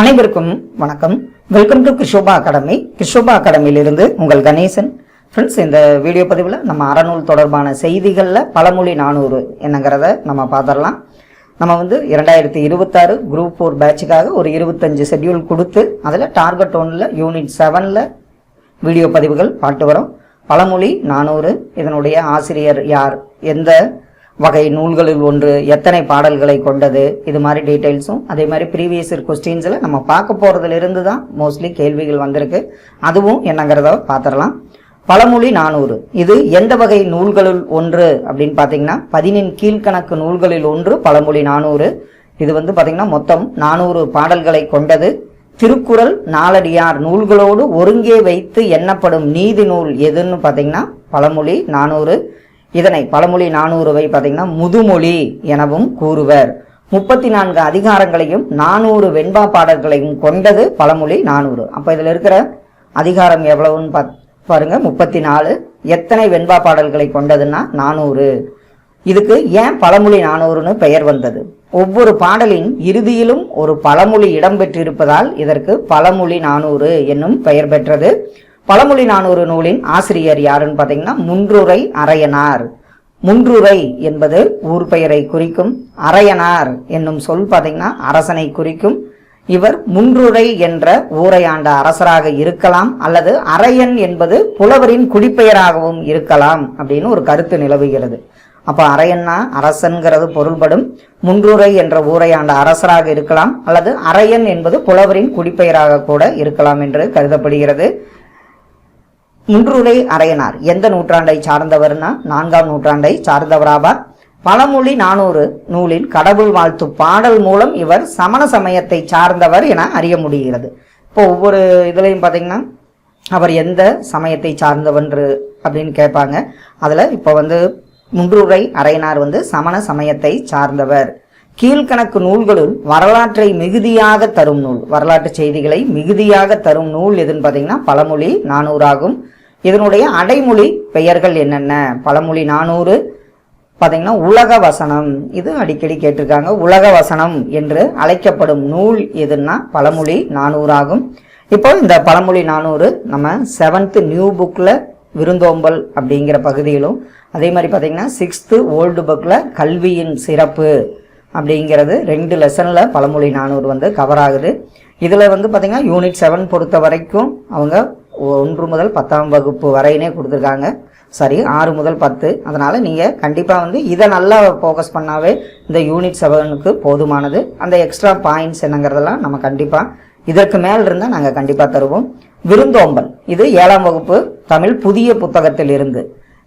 அனைவருக்கும் வணக்கம். Welcome to Krishoba academy Krishoba அகாடமியிலிருந்து உங்கள் கணேசன். ஃப்ரெண்ட்ஸ் இந்த வீடியோ பதிவில் நம்ம அறநூல் தொடர்பான செய்திகளில் பழமொழி நானூறு என்னங்கிறத நம்ம பார்த்துடலாம். நம்ம வந்து இரண்டாயிரத்தி இருபத்தாறு குரூப் ஃபோர் பேட்சுக்காக ஒரு இருபத்தஞ்சு ஷெட்யூல் கொடுத்து அதில் டார்கெட் ஒன்னில் யூனிட் செவனில் வீடியோ பதிவுகள் பாட்டு வரும். பழமொழி நானூறு இதனுடைய ஆசிரியர் யார்? எந்த வகை நூல்களில் ஒன்று எத்தனை பாடல்களை கொண்டது இது மாதிரி டீட்டெயில்ஸும் அதே மாதிரி ப்ரீவியஸ் இயர் கொஸ்டின்ஸில் நம்ம பார்க்க போகிறதுல இருந்து தான் மோஸ்ட்லி கேள்விகள் வந்திருக்கு. அதுவும் என்னங்கிறத பார்த்துடலாம். பழமொழி நானூறு. இது எந்த வகை நூல்களுள் ஒன்று அப்படின்னு பார்த்தீங்கன்னா பதினின் கீழ்கணக்கு நூல்களில் ஒன்று பழமொழி நானூறு. இது வந்து பார்த்தீங்கன்னா மொத்தம் நானூறு பாடல்களை கொண்டது. திருக்குறள் நாலடியார் நூல்களோடு ஒருங்கே வைத்து எண்ணப்படும் நீதி நூல் எதுன்னு பார்த்தீங்கன்னா பழமொழி நானூறு. இதனை பழமொழி நானூறுவை பார்த்தீங்கன்னா முதுமொழி எனவும் கூறுவர். முப்பத்தி நான்கு அதிகாரங்களையும் நானூறு வெண்பா பாடல்களையும் கொண்டது பழமொழி நானூறு. அப்போ இதில் இருக்கிற அதிகாரம் எவ்வளவுன்னு பாத் பாருங்க. முப்பத்தி நாலு எத்தனை வெண்பா பாடல்களை கொண்டதுன்னா நானூறு. இதுக்கு ஏன் பழமொழி நானூறுன்னு பெயர் வந்தது? ஒவ்வொரு பாடலின் இறுதியிலும் ஒரு பழமொழி இடம்பெற்றிருப்பதால் இதற்கு பழமொழி நானூறு என்னும் பெயர் பெற்றது. பழமொழி நானூறு நூலின் ஆசிரியர் யாருன்னு பார்த்தீங்கன்னா முன்றுரை அரையனார். முன்றுரை என்பது ஊர் பெயரை குறிக்கும் அரையனார் என்னும் சொல் பார்த்தீங்கன்னா அரசனை குறிக்கும். இவர் முன்றுரை என்ற ஊரை ஆண்ட அரசராக இருக்கலாம் அல்லது அரையன் என்பது புலவரின் குடிப்பெயராகவும் இருக்கலாம் அப்படின்னு ஒரு கருத்து நிலவுகிறது. அப்ப அரையன்னா அரசன்கிறது பொருள்படும். முன்றுரை என்ற ஊரை ஆண்ட அரசராக இருக்கலாம் அல்லது அரையன் என்பது புலவரின் குடிப்பெயராக கூட இருக்கலாம் என்று கருதப்படுகிறது. முன்றுரை அரையனார் எந்த நூற்றாண்டை சார்ந்தவர்னா? நான்காம் நூற்றாண்டை சார்ந்தவராவார். பழமொழி நானூறு நூலின் கடவுள் வாழ்த்து பாடல் மூலம் இவர் சமண சமயத்தை சார்ந்தவர் என அறிய முடிகிறது. இப்போ ஒவ்வொரு இதுலையும் பார்த்தீங்கன்னா அவர் எந்த சமயத்தை சார்ந்தவன்று அப்படின்னு கேட்பாங்க. அதில் இப்போ வந்து முன்றுரை அரையனார் வந்து சமண சமயத்தை சார்ந்தவர். கீழ்கணக்கு நூல்களுள் வரலாற்றை மிகுதியாக தரும் நூல். வரலாற்று செய்திகளை மிகுதியாக தரும் நூல் எதுன்னு பார்த்தீங்கன்னா பழமொழி நானூறாகும். இதனுடைய அடைமொழி பெயர்கள் என்னென்ன? பழமொழி நானூறு பார்த்தீங்கன்னா உலக வசனம். இது அடிக்கடி கேட்டிருக்காங்க. உலக வசனம் என்று அழைக்கப்படும் நூல் எதுன்னா பழமொழி நானூறாகும். இப்போ இந்த பழமொழி நானூறு நம்ம செவன்த்து நியூ புக்கில் விருந்தோம்பல் அப்படிங்கிற பகுதியிலும் அதே மாதிரி பார்த்தீங்கன்னா சிக்ஸ்த்து ஓல்டு புக்கில் கல்வியின் சிறப்பு அப்படிங்கிறது ரெண்டு லெசனில் பழமொழி நானூறு வந்து கவர் ஆகுது. இதில் வந்து பார்த்திங்கன்னா யூனிட் செவன் பொறுத்த வரைக்கும் அவங்க ஒன்று முதல் பத்தாம் வகுப்பு வரையினே கொடுத்துருக்காங்க. சரி ஆறு முதல் பத்து. அதனால் நீங்கள் கண்டிப்பாக வந்து இதை நல்லா ஃபோக்கஸ் பண்ணாவே இந்த யூனிட் செவனுக்கு போதுமானது. அந்த எக்ஸ்ட்ரா பாயிண்ட்ஸ் என்னங்கிறதெல்லாம் நம்ம கண்டிப்பாக இதற்கு மேல் இருந்தால் நாங்கள் கண்டிப்பாக தருவோம். விருந்தோம்பல். இது ஏழாம் வகுப்பு தமிழ் புதிய புத்தகத்தில் இருந்து.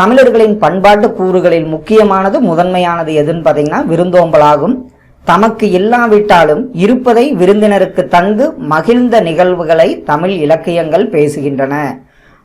தமிழர்களின் பண்பாட்டு கூறுகளில் முக்கியமானது முதன்மையானது எதுன்னு பார்த்தீங்கன்னா விருந்தோம்பலாகும். தமக்கு இல்லாவிட்டாலும் இருப்பதை விருந்தினருக்கு தந்து மகிழ்ந்த நிகழ்வுகளை தமிழ் இலக்கியங்கள் பேசுகின்றன.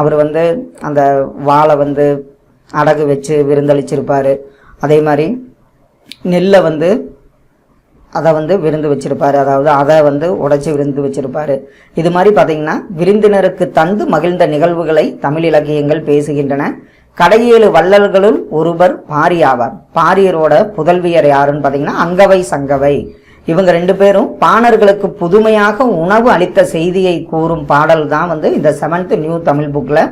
அவர் வந்து அந்த வாளை வந்து அடகு வச்சு விருந்தளிச்சிருப்பார். அதே மாதிரி நெல்லை வந்து அதை வந்து விருந்து வச்சிருப்பார். அதாவது அதை வந்து உடைச்சி விருந்து வச்சுருப்பார். இது மாதிரி பார்த்தீங்கன்னா விருந்தினருக்கு தந்து மகிழ்ந்த நிகழ்வுகளை தமிழ் இலக்கியங்கள் பேசுகின்றன. கடையேழு வள்ளல்களுள் ஒருவர் பாரி ஆவார் பாரியரோட புதல்வியர் யாருன்னு பார்த்தீங்கன்னா அங்கவை சங்கவை. இவங்க ரெண்டு பேரும் பாணர்களுக்கு புதுமையாக உணவு அளித்த செய்தியை கூறும் பாடல் தான் வந்து இந்த செவன்த் நியூ தமிழ் புக்கில்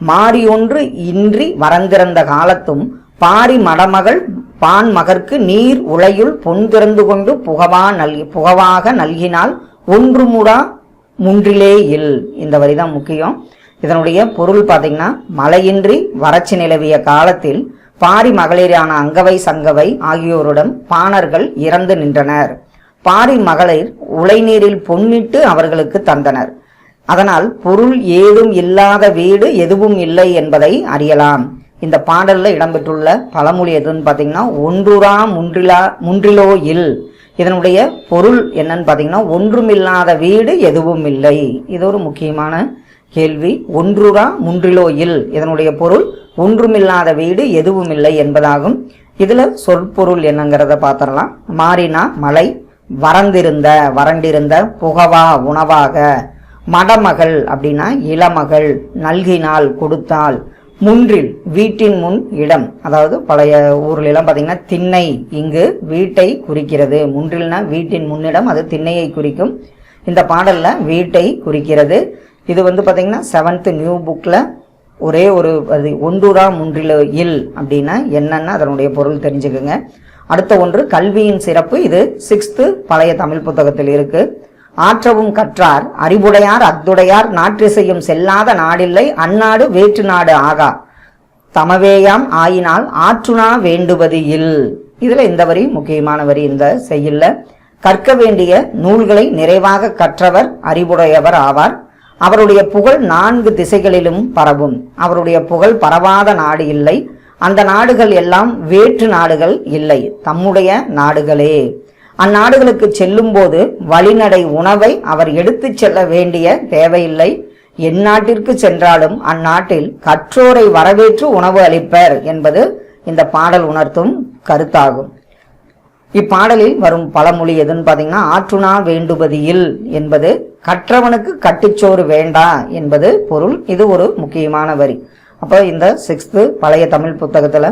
மாறி ஒன்று இன்றி வரந்திருந்த காலத்தும் பாரி மடமகள் பான் மகற்கு நீர் உலையுள் பொன் திறந்து கொண்டு புகவா நல்கி புகவாக நல்கினால் ஒன்று முடா முன்றிலே இல். இந்த வரிதான் முக்கியம். இதனுடைய பொருள் பார்த்தீங்கன்னா மழையின்றி வறட்சி நிலவிய காலத்தில் பாரி மகளிரான அங்கவை சங்கவை ஆகியோருடன் பாணர்கள் இறந்து நின்றனர். பாரி மகளிர் உலைநீரில் பொன்னிட்டு அவர்களுக்கு தந்தனர். அதனால் பொருள் ஏதும் இல்லாத வீடு எதுவும் இல்லை என்பதை அறியலாம். இந்த பாடல்ல இடம்பெற்றுள்ள பழமொழி எதுன்னு பார்த்தீங்கன்னா ஒன்றுரா முன்றிலா முன்றிலோ இல். இதனுடைய பொருள் என்னன்னு பார்த்தீங்கன்னா ஒன்றுமில்லாத வீடு எதுவும் இல்லை. இது ஒரு முக்கியமான கேள்வி ஒன்றுரா முன்றிலோ இல். இதனுடைய பொருள் ஒன்றுமில்லாத வீடு எதுவும் இல்லை என்பதாகும். இதில் சொற்பொருள் என்னங்கிறத பார்த்துடலாம் மாறினா மலை வறந்திருந்த வறண்டிருந்த புகவா உணவாக. மடமகள் அப்படின்னா இளமகள் நல்கினால் கொடுத்தால். முன்றில் வீட்டின் முன் இடம். அதாவது பழைய ஊர்ல பார்த்தீங்கன்னா திண்ணை இங்கு வீட்டை குறிக்கிறது. முன்றில்னா வீட்டின் முன்னிடம் அது திண்ணையை குறிக்கும். இந்த பாடலில் வீட்டை குறிக்கிறது. இது வந்து பார்த்திங்கன்னா செவன்த்து நியூ புக்கில் ஒரே ஒரு அது ஒன்றுரா முன்றில இல் அப்படின்னா என்னென்ன அதனுடைய பொருள் தெரிஞ்சுக்குங்க. அடுத்த ஒன்று கல்வியின் சிறப்பு. இது சிக்ஸ்த்து பழைய தமிழ் புத்தகத்தில் இருக்குது ஆற்றவும் கற்றார் அறிவுடையார் அத்துடையார் நாற்றிசையும் செல்லாத நாடில்லை அந்நாடு வேற்று நாடு ஆகா. தமவேயாம் ஆயினால் ஆற்றுணா வேண்டுவது இல். இதில் இந்த வரி முக்கியமான வரி இந்த செய்யுள்ள. கற்க வேண்டிய நூல்களை நிறைவாக கற்றவர் அறிவுடையவர் ஆவார். அவருடைய புகழ் நான்கு திசைகளிலும் பரவும். அவருடைய புகழ் பரவாத நாடு இல்லை. அந்த நாடுகள் எல்லாம் வேற்று நாடுகள் இல்லை. தம்முடைய நாடுகளே. அந்நாடுகளுக்கு செல்லும்போது வழிநடை உணவை அவர் எடுத்துச் செல்ல வேண்டிய தேவையில்லை. எந்நாட்டிற்கு சென்றாலும் அந்நாட்டில் கற்றோரை வரவேற்று உணவு அளிப்பர் என்பது இந்த பாடல் உணர்த்தும் கருத்தாகும். இப்பாடலில் வரும் பழமொழி எதுன்னு பார்த்தீங்கன்னா ஆற்றுணா வேண்டுபதியில் என்பது கற்றவனுக்கு கட்டுச்சோறு வேண்டாம் என்பது பொருள். இது ஒரு முக்கியமான வரி. அப்போ இந்த சிக்ஸ்த்து பழைய தமிழ் புத்தகத்தில்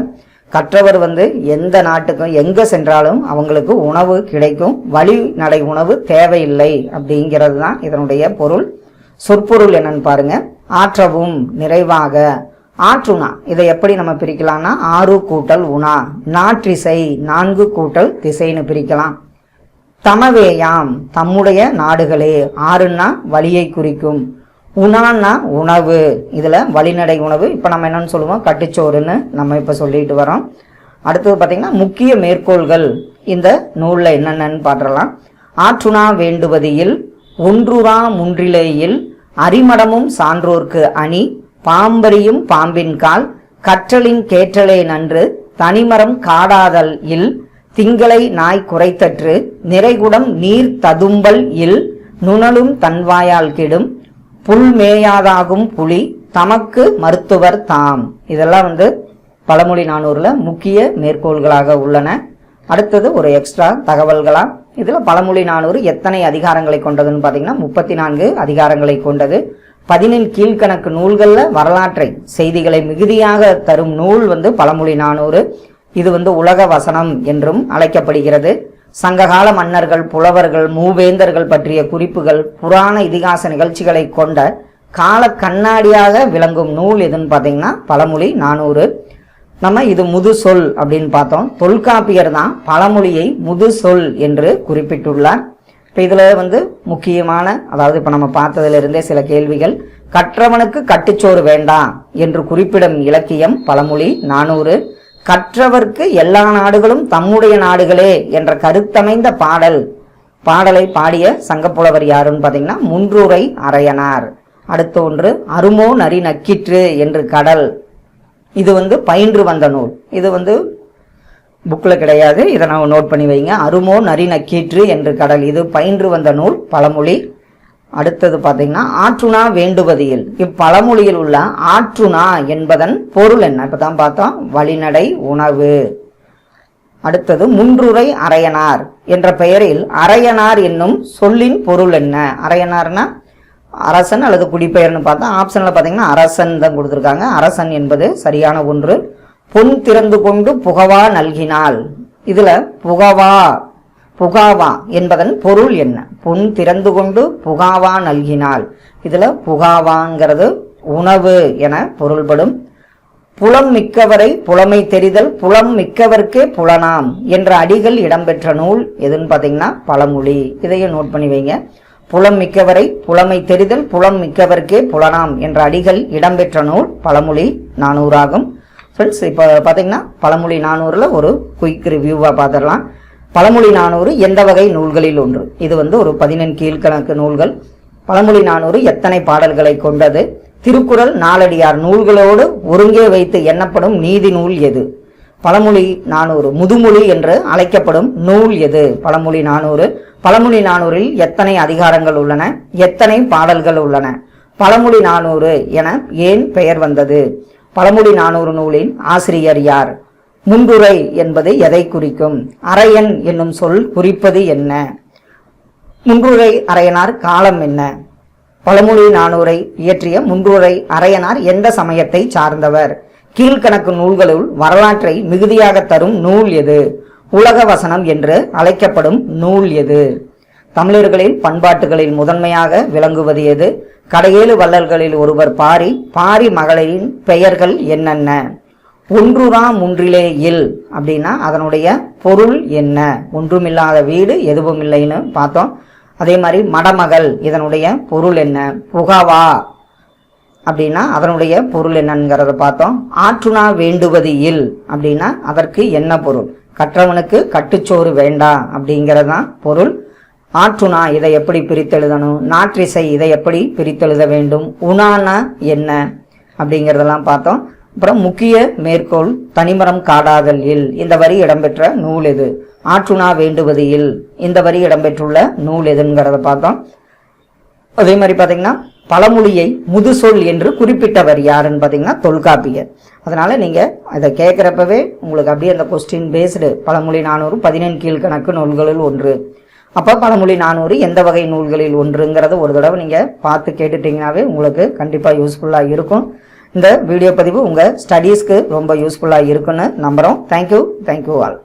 கற்றவர் வந்து எந்த நாட்டுக்கும் எங்கே சென்றாலும் அவங்களுக்கு உணவு கிடைக்கும். வழி நடை உணவு தேவையில்லை அப்படிங்கிறது தான் இதனுடைய பொருள். சொற்பொருள் என்னன்னு பாருங்க. ஆற்றவும் நிறைவாக. ஆற்றுணா. இதை எப்படி நம்ம பிரிக்கலாம்னா ஆறு கூட்டல் உணா. நாற்றிசை நான்கு கூட்டல் திசைன்னு பிரிக்கலாம். தமவேயாம் தம்முடைய நாடுகளே. ஆறுன்னா வழியை குறிக்கும். உணான்னா உணவு. இதில் வழிநடை உணவு. இப்போ நம்ம என்னன்னு சொல்லுவோம்? கட்டுச்சோறுன்னு நம்ம இப்போ சொல்லிட்டு வரோம். அடுத்தது பார்த்திங்கன்னா முக்கிய மேற்கோள்கள். இந்த நூலில் என்னென்னு பாட்டுறலாம் ஆற்றுணா வேண்டுவதில் ஒன்றுரா முன்றிலேயில் அரிமடமும் சான்றோர்க்கு அணி பாம்பரியும் பாம்பின் கால் கற்றலின் கேற்றலே நன்று தனிமரம் காடாதல் இல் திங்களை நாய் குறைத்தற்று நிறைகுடம் நீர் ததும்பல் இல் நுணலும் தன்வாயால் கெடும் புல் மேயாதாகும் புலி தமக்கு மருத்துவர் தாம். இதெல்லாம் வந்து பழமொழி நானூரில் முக்கிய மேற்கோள்களாக உள்ளன. அடுத்தது ஒரு எக்ஸ்ட்ரா தகவல்களா? இதில் பழமொழி நானூறு எத்தனை அதிகாரங்களை கொண்டதுன்னு பார்த்தீங்கன்னா முப்பத்தி நான்கு அதிகாரங்களை கொண்டது. பதினெண் கீழ்கணக்கு நூல்களில் வரலாற்றை செய்திகளை மிகுதியாக தரும் நூல் வந்து பழமொழி நானூறு. இது வந்து உலக வசனம் என்றும் அழைக்கப்படுகிறது. சங்ககால மன்னர்கள் புலவர்கள் மூவேந்தர்கள் பற்றிய குறிப்புகள் புராண இதிகாச நிகழ்ச்சிகளை கொண்ட கால கண்ணாடியாக விளங்கும் நூல் எதுன்னு பார்த்தீங்கன்னா பழமொழி நானூறு. நம்ம இது முது சொல் அப்படின்னு பார்த்தோம். தொல்காப்பியர் தான் பழமொழியை முது சொல் என்று குறிப்பிட்டுள்ளார். இப்போ இதில் வந்து முக்கியமான அதாவது இப்போ நம்ம பார்த்ததிலிருந்தே சில கேள்விகள். கற்றவனுக்கு கட்டுச்சோறு வேண்டாம் என்று குறிப்பிடும் இலக்கியம் பழமொழி நானூறு. கற்றவர்க்கு எல்லா நாடுகளும் தம்முடைய நாடுகளே என்ற கருத்தமைந்த பாடல். பாடலை பாடிய சங்கப்புலவர் யாருன்னு பார்த்தீங்கன்னா முன்றுரை அரையனார். அடுத்த ஒன்று அருமோ நரி நக்கிற்று என்று கடல். இது வந்து பயின்று வந்த நூல். இது வந்து புக்கில் கிடையாது. இதை நான் நோட் பண்ணி வைங்க. அருமோ நரி நக்கீற்று என்று கடல். இது பயின்று வந்த நூல் பழமொழி. அடுத்தது பார்த்தீங்கன்னா ஆற்றுணா வேண்டுவதில் இப்பழமொழியில் உள்ள ஆற்றுணா என்பதன் பொருள் என்ன? இப்போ தான் பார்த்தோம் வழிநடை உணவு. அடுத்தது முன்றுரை அரையனார் என்ற பெயரில் அரையனார் என்னும் சொல்லின் பொருள் என்ன? அரையனார்னா அரசன் அல்லது குடிப்பெயர்னு பார்த்தா ஆப்ஷனில் பார்த்தீங்கன்னா அரசன் தான் கொடுத்துருக்காங்க. அரசன் என்பது சரியான ஒன்று. பொன் திறந்து கொண்டு புகவா நல்கினாள். இதில் புகவா புகாவா என்பதன் பொருள் என்ன? புண் திறந்து கொண்டு புகாவா நல்கினால். இதுல புகாவாங்கிறது உணவு என பொருள்படும். புலம் மிக்கவரை புலமை தெரிதல் புலம் மிக்கவர்க்கே புலனாம் என்ற அடிகள் இடம்பெற்ற நூல் எதுன்னு பார்த்தீங்கன்னா பழமொழி. இதையும் நோட் பண்ணி வைங்க. புலம் மிக்கவரை புலமை தெரிதல் புலம் மிக்கவர்க்கே புலனாம் என்ற அடிகள் இடம்பெற்ற நூல் பழமொழி நானூறாகும். ஃப்ரெண்ட்ஸ் இப்போ பார்த்தீங்கன்னா பழமொழி நானூறில் ஒரு குயிக் ரிவ்யூவாக பார்த்துடலாம் பழமொழி நானூறு எந்த வகை நூல்களில் ஒன்று? இது வந்து ஒரு பதினெண் கீழ்கணக்கு நூல்கள். பழமொழி நானூறு எத்தனை பாடல்களை கொண்டது? திருக்குறள் நாலடியார் நூல்களோடு ஒருங்கே வைத்து எண்ணப்படும் நீதி நூல் எது? பழமொழி நானூறு முதுமொழி என்று அழைக்கப்படும் நூல் எது? பழமொழி நானூறு. பழமொழி நானூறில் எத்தனை அதிகாரங்கள் உள்ளன? எத்தனை பாடல்கள் உள்ளன? பழமொழி நானூறு என ஏன் பெயர் வந்தது? பழமொழி நானூறு நூலின் ஆசிரியர் யார்? முந்துரை என்பது எதை குறிக்கும்? அரையன் என்னும் சொல் குறிப்பது என்ன? முன்றுரை அரையனார் காலம் என்ன? பழமொழி நானூரை இயற்றிய முன்றுரை அரையனார் எந்த சமயத்தை சார்ந்தவர்? கீழ்கணக்கு நூல்களுள் வரலாற்றை மிகுதியாக தரும் நூல் எது? உலக வசனம் என்று அழைக்கப்படும் நூல் எது? தமிழர்களின் பண்பாட்டுகளில் முதன்மையாக விளங்குவது எது? கடையேழு வள்ளல்களில் ஒருவர் பாரி பாரி மகளிரின் பெயர்கள் என்னென்ன? ஒன்றுரா முன்றிலே இல். அப்படின்னா அதனுடைய பொருள் என்ன? ஒன்றுமில்லாத வீடு எதுவும் இல்லைன்னு பார்த்தோம். அதே மாதிரி மடமகள் இதனுடைய பொருள் என்ன? புகாவா? அப்படின்னா அதனுடைய பொருள் என்னங்கிறத பார்த்தோம். ஆற்றுணா வேண்டுவது இல். அப்படின்னா அதற்கு என்ன பொருள்? கற்றவனுக்கு கட்டுச்சோறு வேண்டாம் அப்படிங்கிறதான் பொருள். ஆற்றுணா இதை எப்படி பிரித்தெழுதணும்? நாற்றிசை இதை எப்படி பிரித்தெழுத வேண்டும்? உணானா என்ன? அப்படிங்கிறதெல்லாம் பார்த்தோம். அப்புறம் முக்கிய மேற்கோள் தனிமரம் காடாதல் இல். இந்த வரி இடம்பெற்ற நூல் எது? ஆற்றுணா வேண்டுவது இல். இந்த வரி இடம்பெற்றுள்ள நூல் எதுங்கிறத பார்த்தோம். அதே மாதிரி பார்த்தீங்கன்னா பழமொழியை முதுசொல் என்று குறிப்பிட்டவர் யாருன்னு பார்த்தீங்கன்னா தொல்காப்பியர். அதனால நீங்கள் அதை கேட்குறப்பவே உங்களுக்கு அப்படியே அந்த கொஸ்டின் பேஸ்டு பழமொழி நானூறு பதினெண் கீழ்கணக்கு நூல்களில் ஒன்று. அப்போ பழமொழி நானூறு எந்த வகை நூல்களில் ஒன்றுங்கிறத ஒரு தடவை நீங்கள் பார்த்து கேட்டுட்டீங்கன்னாவே உங்களுக்கு கண்டிப்பாக யூஸ்ஃபுல்லாக இருக்கும். இந்த வீடியோ பதிவு உங்கள் ஸ்டடீஸ்க்கு ரொம்ப யூஸ்ஃபுல்லாக இருக்குன்னு நம்புகிறோம் தேங்க்யூ தேங்க்யூ ஆல்